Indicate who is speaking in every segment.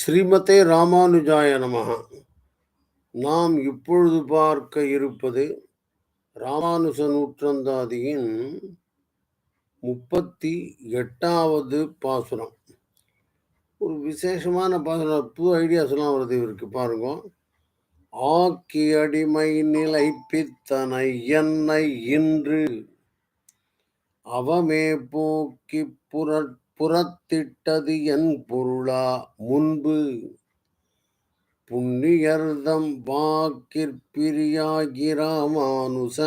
Speaker 1: ஸ்ரீமதே ராமானுஜாய நமகா நாம் இப்பொழுது பார்க்க இருப்பது ராமானுஜ நூற்றந்தாதியின் முப்பத்தி எட்டாவது பாசுரம். ஒரு விசேஷமான பாசுரம். புது ஐடியாஸ்லாம் வருது இவருக்கு பாருங்க. ஆக்கி அடிமை நிலை பித்தனை என்னை இன்று அவமே போக்கி புரட் புறத்திட்டது என் பொருளா? முன்பு புண்ணியர்தம் வாக்கிற்பிரியாகிராமானுச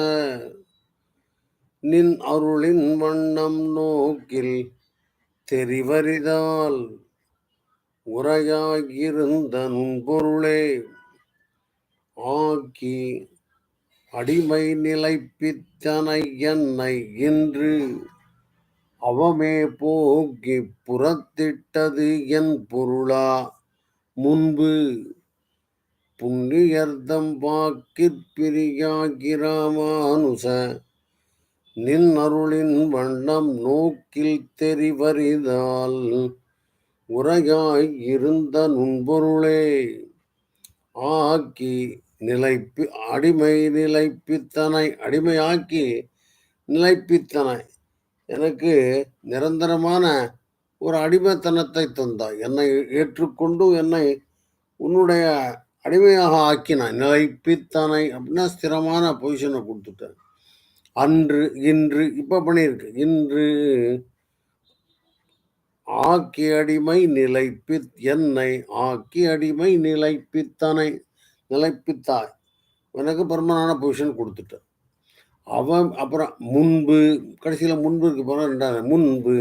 Speaker 1: நின் அருளின் வண்ணம் நோக்கில் தெரிவரிதால் உரையாகியிருந்த நுண்பொருளே ஆக்கி அடிமை நிலைப்பித்தனை என்னை இன்று அவமே போக்கி புறத்திட்டது என் பொருளா? முன்பு புண்ணியர்தம் வாக்கிற்பிரியாகிராமானுச நின் அருளின் வண்ணம் நோக்கில் தெரிவறிதால் உரையாய் இருந்த நுண்பொருளே. ஆக்கி நிலைப்பி அடிமை நிலைப்பித்தனை அடிமையாக்கி நிலைப்பித்தனை. எனக்கு நிரந்தரமான ஒரு அடிமைத்தனத்தை தந்தாய். என்னை ஏற்றுக்கொண்டு என்னை உன்னுடைய அடிமையாக ஆக்கினாய். நிலைப்பித்தனை அப்படின்னா ஸ்திரமான பொசிஷனை கொடுத்துட்டேன். அன்று இன்று இப்போ பண்ணியிருக்கு. இன்று ஆக்கி அடிமை நிலைப்பி என்னை ஆக்கி அடிமை நிலைப்பித்தனை நிலைப்பித்தாய். எனக்கு பெருமனான பொசிஷன் கொடுத்துட்டேன். அவன் அப்புறம் முன்பு கடைசியில் முன்பு இருக்கு போனால் ரெண்டாவது முன்பு.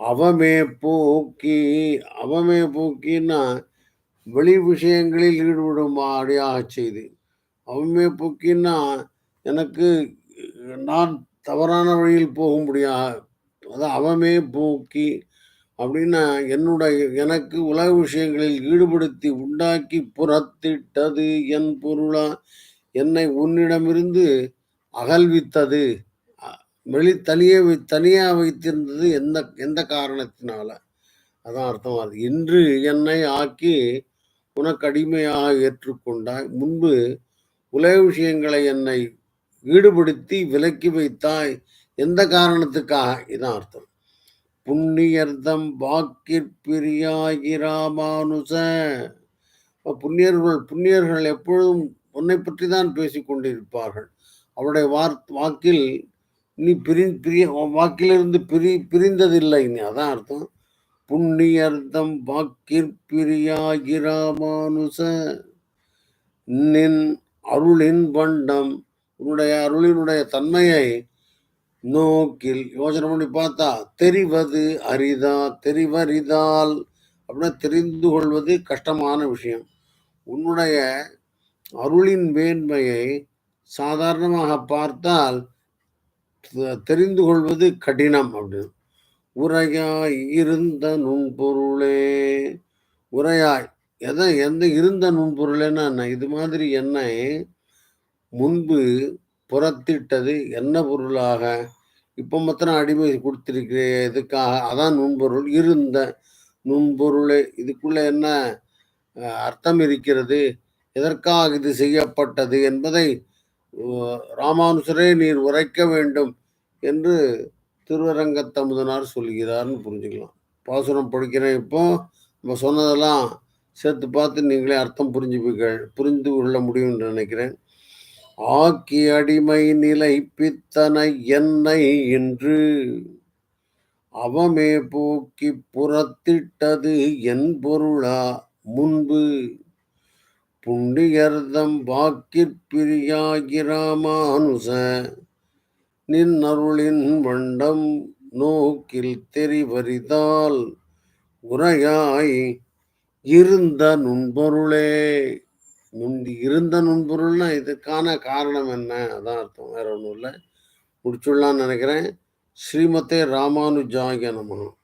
Speaker 1: அவமே போக்கி அவமே போக்கின்னா வெளி விஷயங்களில் ஈடுபடும் அடியாக செய்து. அவமே போக்கின்னா எனக்கு நான் தவறான வழியில் போகும்படியாக அதான் அவமே போக்கி அப்படின்னா என்னுடைய எனக்கு உலக விஷயங்களில் ஈடுபடுத்தி உண்டாக்கி புறத்திட்டது என் பொருளா. என்னை உன்னிடமிருந்து அகல்வித்தது வெளி தனியே தனியாக வைத்திருந்தது எந்த எந்த காரணத்தினால? அதான் அது இன்று என்னை ஆக்கி உனக்கு அடிமையாக ஏற்றுக்கொண்டாய். முன்பு உலக விஷயங்களை என்னை ஈடுபடுத்தி விலக்கி வைத்தாய். எந்த காரணத்துக்காக? இதான் அர்த்தம். புண்ணியர்தம் வாக்கிற்பிரியாகிராமானுச புண்ணியர்கள் புண்ணியர்கள் எப்பொழுதும் உன்னை பற்றி தான் பேசிக்கொண்டிருப்பார்கள். அவருடைய வார் வாக்கில் நீ பிரி பிரிய வாக்கிலிருந்து பிரி பிரிந்ததில்லை நீ அதான் அர்த்தம். புண்ணியர்த்தம் வாக்கிற்பிரியாகிராமானுச நின் அருளின் வண்டம் உன்னுடைய அருளினுடைய தன்மையை நோக்கில் யோசனை பண்ணி பார்த்தா தெரிவது அரிதா தெரிவரிதால் அப்படின்னா தெரிந்து கொள்வது கஷ்டமான விஷயம். உன்னுடைய அருளின் வேண்மையை சாதாரணமாக பார்த்தால் தெரிந்து கொள்வது கடினம் அப்படின்னு உரையாய் இருந்த நுண்பொருளே உரையாய் எதை எந்த இருந்த நுண்பொருளேன்னா என்ன? இது மாதிரி என்னை முன்பு புறத்திட்டது என்ன பொருளாக? இப்போ மாத்திரம் அடிமை கொடுத்திருக்கிறே எதுக்காக? அதான் நுண்பொருள் இருந்த நுண்பொருளே. இதுக்குள்ள என்ன அர்த்தம் இருக்கிறது? எதற்காக இது செய்யப்பட்டது என்பதை ராமானுசரே நீர் உரைக்க வேண்டும் என்று திருவரங்கத்தமுதனார் சொல்கிறார்னு புரிஞ்சுக்கலாம். பாசுரம் படிக்கிறேன் இப்போ. நம்ம சொன்னதெல்லாம் சேர்த்து பார்த்து நீங்களே அர்த்தம் புரிஞ்சுப்பீர்கள் புரிந்து கொள்ள முடியும் என்று நினைக்கிறேன். ஆக்கி அடிமை நிலை பித்தனை என்னை என்று அவமே போக்கி புறத்திட்டது என் பொருளா முன்பு. புண்டியர்தம் வாக்கிற்பிரியாகிராமானுச நின் அருளின் வண்டம் நோக்கில் தெரிவரிதால் உரையாய் இருந்த நுண்பொருளே. முந்தி இருந்த நுண்பொருள்னா இதுக்கான காரணம் என்ன? அதான் அர்த்தம். வேற ஒன்றும் இல்லை. முடிச்சுடலான்னு நினைக்கிறேன். ஸ்ரீமதே ராமானுஜாய நமகம்